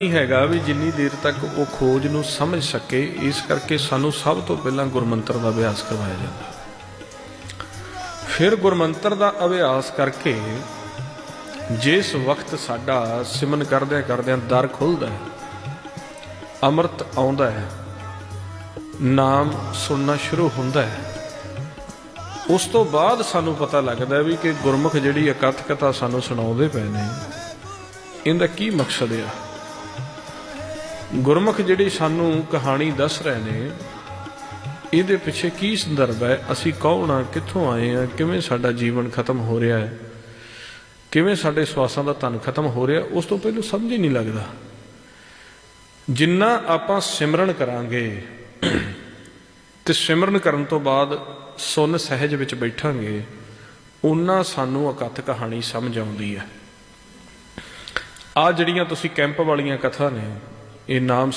ਨਹੀਂ ਹੈਗਾ ਵੀ ਜਿੰਨੀ ਦੇਰ ਤੱਕ ਉਹ ਖੋਜ ਨੂੰ ਸਮਝ ਸਕੇ, ਇਸ ਕਰਕੇ ਸਾਨੂੰ ਸਭ ਤੋਂ ਪਹਿਲਾਂ ਗੁਰਮੰਤਰ ਦਾ ਅਭਿਆਸ ਕਰਵਾਇਆ ਜਾਂਦਾ। ਫਿਰ ਗੁਰਮੰਤਰ ਦਾ ਅਭਿਆਸ ਕਰਕੇ ਜਿਸ ਵਕਤ ਸਾਡਾ ਸਿਮਨ ਕਰਦਿਆਂ ਕਰਦਿਆਂ ਦਰ ਖੁੱਲਦਾ ਹੈ, ਅੰਮ੍ਰਿਤ ਆਉਂਦਾ ਹੈ, ਨਾਮ ਸੁਣਨਾ ਸ਼ੁਰੂ ਹੁੰਦਾ ਹੈ, ਉਸ ਤੋਂ ਬਾਅਦ ਸਾਨੂੰ ਪਤਾ ਲੱਗਦਾ ਵੀ ਕਿ ਗੁਰਮੁਖ ਜਿਹੜੀ ਇਕੱਠ ਕਥਾ ਸਾਨੂੰ ਸੁਣਾਉਂਦੇ ਪਏ ਨੇ, ਇਹਦਾ ਕੀ ਮਕਸਦ ਆ? ਗੁਰਮੁਖ ਜਿਹੜੀ ਸਾਨੂੰ ਕਹਾਣੀ ਦੱਸ ਰਹੇ ਨੇ, ਇਹਦੇ ਪਿੱਛੇ ਕੀ ਸੰਦਰਭ ਹੈ? ਅਸੀਂ ਕੌਣ ਆ? ਕਿੱਥੋਂ ਆਏ ਆ? ਕਿਵੇਂ ਸਾਡਾ ਜੀਵਨ ਖਤਮ ਹੋ ਰਿਹਾ ਹੈ? ਕਿਵੇਂ ਸਾਡੇ ਸਵਾਸਾਂ ਦਾ ਧਨ ਖਤਮ ਹੋ ਰਿਹਾ? ਉਸ ਤੋਂ ਪਹਿਲਾਂ ਸਮਝ ਹੀ ਨਹੀਂ ਲੱਗਦਾ। ਜਿੰਨਾ ਆਪਾਂ ਸਿਮਰਨ ਕਰਾਂਗੇ ਤੇ ਸਿਮਰਨ ਕਰਨ ਤੋਂ ਬਾਅਦ ਸੁਨ ਸਹਿਜ ਵਿੱਚ ਬੈਠਾਂਗੇ ਉਹਨਾਂ ਸਾਨੂੰ ਅਕਥ ਕਹਾਣੀ ਸਮਝ ਆਉਂਦੀ ਹੈ। ਆ ਜਿਹੜੀਆਂ ਤੁਸੀਂ ਕੈਂਪ ਵਾਲੀਆਂ ਕਥਾ ਨੇ ਇਹ ਨਾਮ